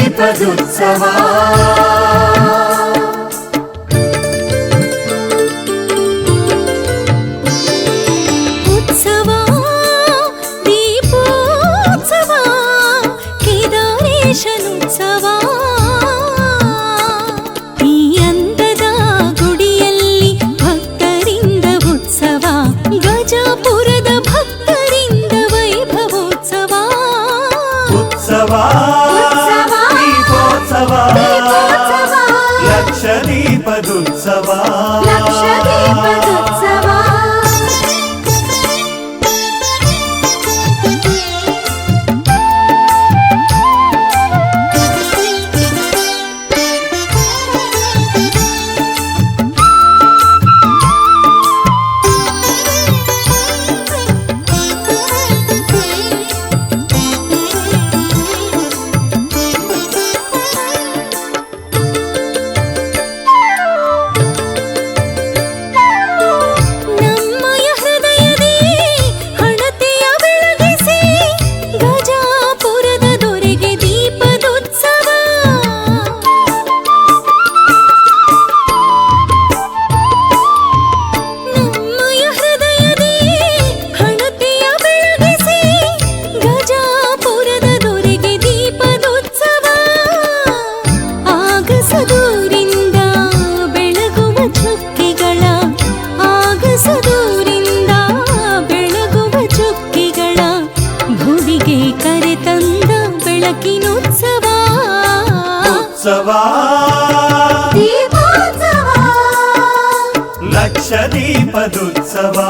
గణపతుత్సవా బతికినుత్సవా ఉత్సవా దీపదుత్సవా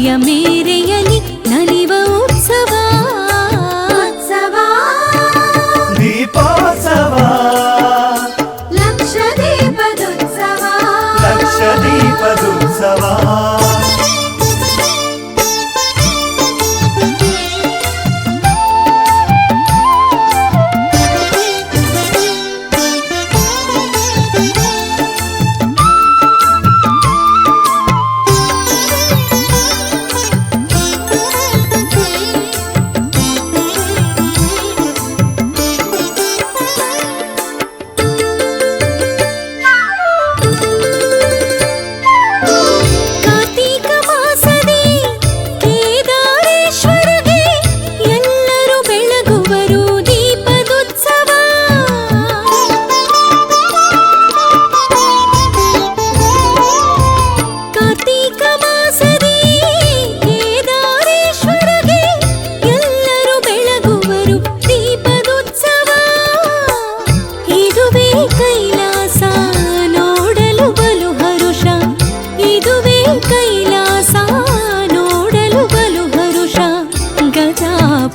i yummy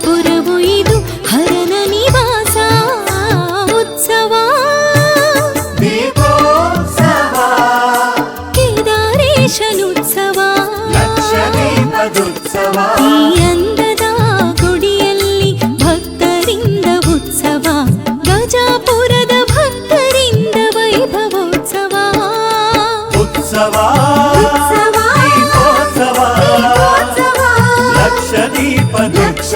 ಪುರವು ಇದು ಹರನ ನಿವಾಸ ಉತ್ಸವ ಕೇದಾರೇಶನುತ್ಸವ ಈ ಅಂದ दक्ष